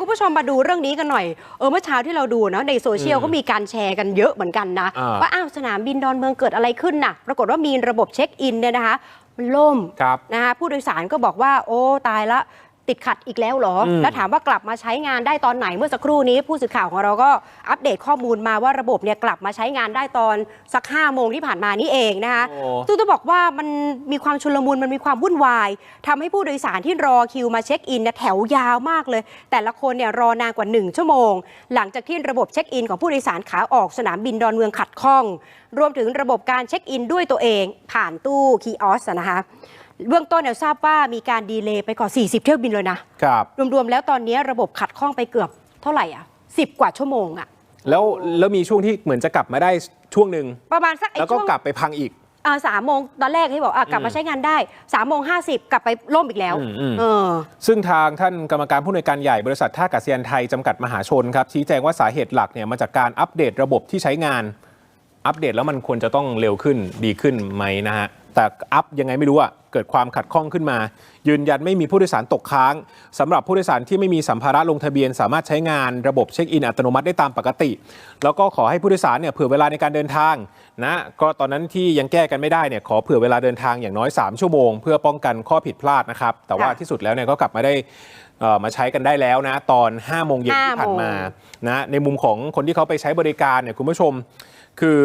คุณผู้ชมมาดูเรื่องนี้กันหน่อย เออเมื่อเช้าที่เราดูเนาะในโซเชียลอืมก็มีการแชร์กันเยอะเหมือนกันนะอ่าว่าอ้าวสนามบินดอนเมืองเกิดอะไรขึ้นน่ะ ปรากฏว่ามีระบบเช็คอินเนี่ยนะคะ มันล่มครับนะคะผู้โดยสารก็บอกว่า โอ้ตายละ ติดขัดอีกแล้วเหรออืมแล้วถามว่ากลับมาใช้งานได้ตอนไหนเมื่อสักครู่นี้ ผู้สื่อข่าวของเราก็อัปเดตข้อมูลมาว่าระบบเนี่ยกลับมาใช้งานได้ตอนสัก5้าโมงที่ผ่านมานี่เองนะคะโอ้ซึ่งต้องบอกว่ามันมีความชุลมุนมันมีความวุ่นวายทำให้ผู้โดยสารที่รอคิวมาเช็คอินเนี่ยแถวยาวมากเลย แต่ละคนเนี่ยรอนานกว่า 1 ชั่วโมง หลังจากที่ระบบเช็คอินของผู้โดยสารขาออกสนามบินดอนเมืองขัดข้อง รวมถึงระบบการเช็คอินด้วยตัวเอง ผ่านตู้คีออสนะคะ เบื้องต้นเนี่ยทราบว่ามีการดีเลย์ไปกว่า 40 เที่ยวบินเลยนะครับรวมๆแล้วตอนนี้ระบบขัดข้องไปเกือบเท่าไหร่อะ10 กว่าชั่วโมงอะแล้วแล้วมีช่วงที่เหมือนจะกลับมาได้ช่วงหนึ่งประมาณสักไอ้แล้วก็ช่วงกลับไปพังอีกอ่าสามโมงตอนแรกที่บอกอะกลับมาอืมใช้งานได้สามโมงห้าสิบกลับไปล่มอีกแล้วอืมอืมเออซึ่งทางท่านกรรมการผู้อำนวยการใหญ่บริษัทท่าอากาศยานไทยจำกัดมหาชนครับ ชี้แจงว่าสาเหตุหลักเนี่ยมาจากการอัปเดตระบบที่ใช้งาน อัปเดตแล้วมันควรจะต้องเร็วขึ้นดีขึ้นไหมนะฮะแต่อัพยังไงไม่รู้อะ เกิดความขัดข้องขึ้นมา ยืนยันไม่มีผู้โดยสารตกค้างสำหรับผู้โดยสารที่ไม่มีสัมภาระลงทะเบียน สามารถใช้งานระบบเช็คอินอัตโนมัติได้ตามปกติ แล้วก็ขอให้ผู้โดยสารเนี่ยเผื่อเวลาในการเดินทางนะก็ตอนนั้นที่ยังแก้กันไม่ได้เนี่ยขอเผื่อเวลาเดินทางอย่างน้อย 3 ชั่วโมง เพื่อป้องกันข้อผิดพลาดนะครับแต่ว่าค่ะที่สุดแล้วเนี่ยก็กลับมาได้เอ่อมาใช้กันได้แล้วนะ ตอน 5 โมงเย็นที่ผ่านมาห้าโมนะในมุมของคนที่เขาไปใช้บริการเนี่ยคุณผู้ชม คือ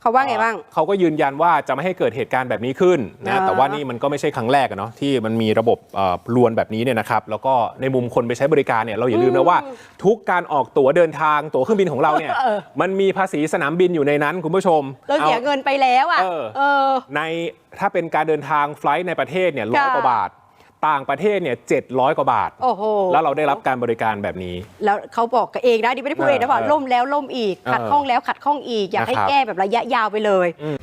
เขาว่าไงบ้าง เขาก็ยืนยันว่าจะไม่ให้เกิดเหตุการณ์แบบนี้ขึ้นอ่านะแต่ว่านี่มันก็ไม่ใช่ครั้งแรกอะเนาะที่มันมีระบบเอ่อลวนแบบนี้เนี่ยนะครับ แล้วก็ในมุมคนไปใช้บริการเนี่ยเราอย่าลืมนะว่า ทุกการออกตั๋วเดินทางตั๋วเครื่องบินของเราเนี่ยเออมันมีภาษีสนามบินอยู่ในนั้นคุณผู้ชมเราเสียอาเงินไปแล้วอะเออเออในถ้าเป็นการเดินทางไฟลท์ในประเทศเนี่ยร้อยค่ะกว่าบาท ต่างประเทศเนี่ยเจ็ดร้อยกว่าบาท โอ้โหแล้วเราได้รับการบริการแบบนี้ แล้วเขาบอกกันเองนะดิไม่ได้พูดเองนะว่าเออล่มแล้วล่มอีก ขัดเออข้องแล้วขัดข้องอีก อยากให้นะครับ แก้แบบระยะยาวไปเลยอืม